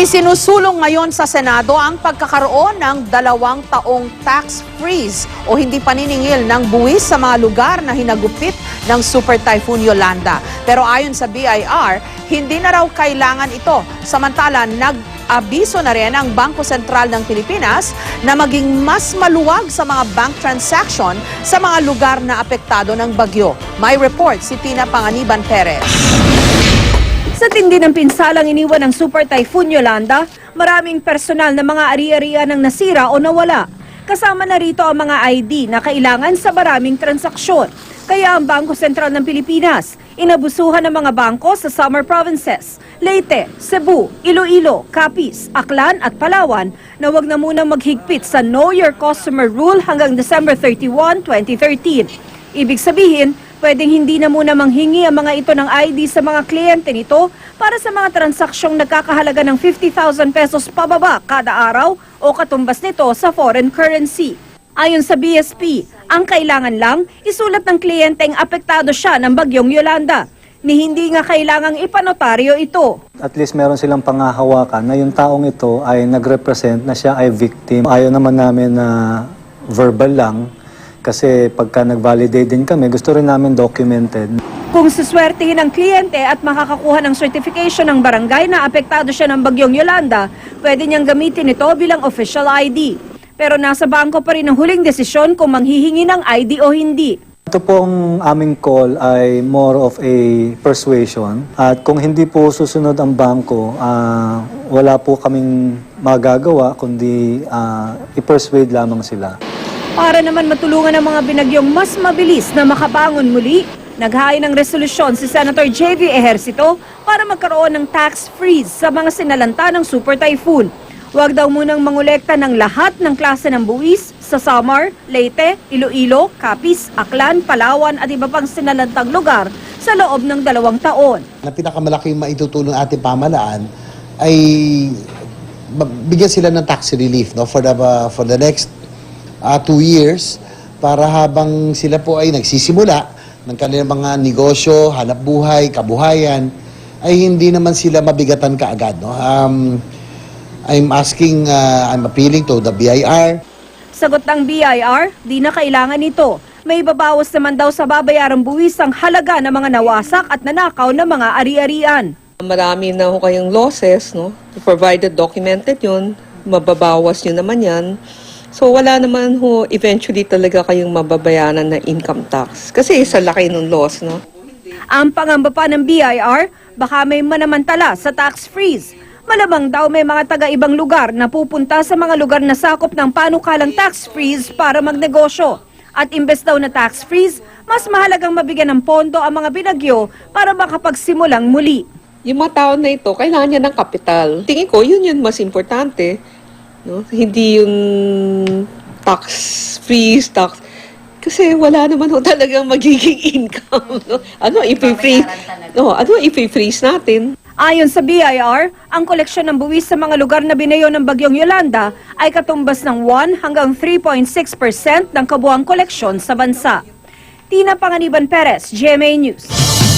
Isinusulong ngayon sa Senado ang pagkakaroon ng dalawang taong tax freeze o hindi paniningil ng buwis sa mga lugar na hinagupit ng Super Typhoon Yolanda. Pero ayon sa BIR, hindi na raw kailangan ito. Samantala, nag-abiso na rin ang Bangko Sentral ng Pilipinas na maging mas maluwag sa mga bank transaction sa mga lugar na apektado ng bagyo. May report si Tina Panganiban Perez. Sa tindi ng pinsalang iniwan ng Super Typhoon Yolanda, maraming personal na mga ari-arian ang nasira o nawala. Kasama na rito ang mga ID na kailangan sa maraming transaksyon. Kaya ang Bangko Sentral ng Pilipinas, inabusuhan ng mga bangko sa summer provinces, Leyte, Cebu, Iloilo, Capiz, Aklan at Palawan na wag na munang maghigpit sa Know Your Customer Rule hanggang December 31, 2013. Ibig sabihin, pwedeng hindi na muna manghingi ang mga ito ng ID sa mga kliyente nito para sa mga transaksyong nagkakahalaga ng 50,000 pesos pababa kada araw o katumbas nito sa foreign currency. Ayon sa BSP, ang kailangan lang isulat ng kliyenteng apektado siya ng bagyong Yolanda ni hindi nga kailangang ipanotaryo ito. At least meron silang pangahawakan na yung taong ito ay nag-represent na siya ay victim. Ayaw naman namin na verbal lang kasi pagka nag-validate din kami, gusto rin namin documented. Kung suswertihin ang kliyente at makakakuha ng certification ng barangay na apektado siya ng bagyong Yolanda, pwede niyang gamitin ito bilang official ID. Pero nasa bangko pa rin ang huling desisyon kung manghihingi ng ID o hindi. Ito pong aming call ay more of a persuasion. At kung hindi po susunod ang bangko, ah, wala po kaming magagawa kundi ah, i-persuade lamang sila. Para naman matulungan ang mga binagyong mas mabilis na makabangon muli, naghain ng resolusyon si Senator J.V. Ejercito para magkaroon ng tax freeze sa mga sinalanta ng Super Typhoon. Huwag daw munang mangolekta ng lahat ng klase ng buwis sa Samar, Leyte, Iloilo, Capiz, Aklan, Palawan at iba pang sinalantang lugar sa loob ng dalawang taon. na pinakamalaking maitutulong ating pamalaan ay bigyan sila ng tax relief no for the uh, for the next uh, two years para habang sila po ay nagsisimula ng kanilang mga negosyo, hanap buhay, kabuhayan ay hindi naman sila mabigatan kaagad no um, I'm asking uh, I'm appealing to the BIR Sagot ng BIR, di na kailangan ito. May babawas naman daw sa babayarang buwis ang halaga ng mga nawasak at nanakaw ng mga ari-arian. Marami na ho kayong losses, no? Provided documented yun, mababawas nyo naman yan. So wala naman ho eventually talaga kayong mababayaran na income tax. Kasi sa laki ng loss, no? Ang pangamba pa ng BIR, baka may manamantala sa tax freeze. Malamang daw may mga taga-ibang lugar na pupunta sa mga lugar na sakop ng panukalang tax freeze para magnegosyo. At imbes daw na tax freeze, mas mahalagang mabigyan ng pondo ang mga binagyo para makapagsimulang muli. Yung mga tao na ito, kailangan niya ng kapital. Tingin ko, yun yun mas importante. No? Hindi yung tax freeze, tax... Kasi wala naman ho talagang magiging income. No? Ano, i-freeze? No, ano, i-freeze natin? Ayon sa BIR, ang koleksyon ng buwis sa mga lugar na binayo ng Bagyong Yolanda ay katumbas ng 1 hanggang 3.6% ng kabuang koleksyon sa bansa. Tina Panganiban Perez, GMA News.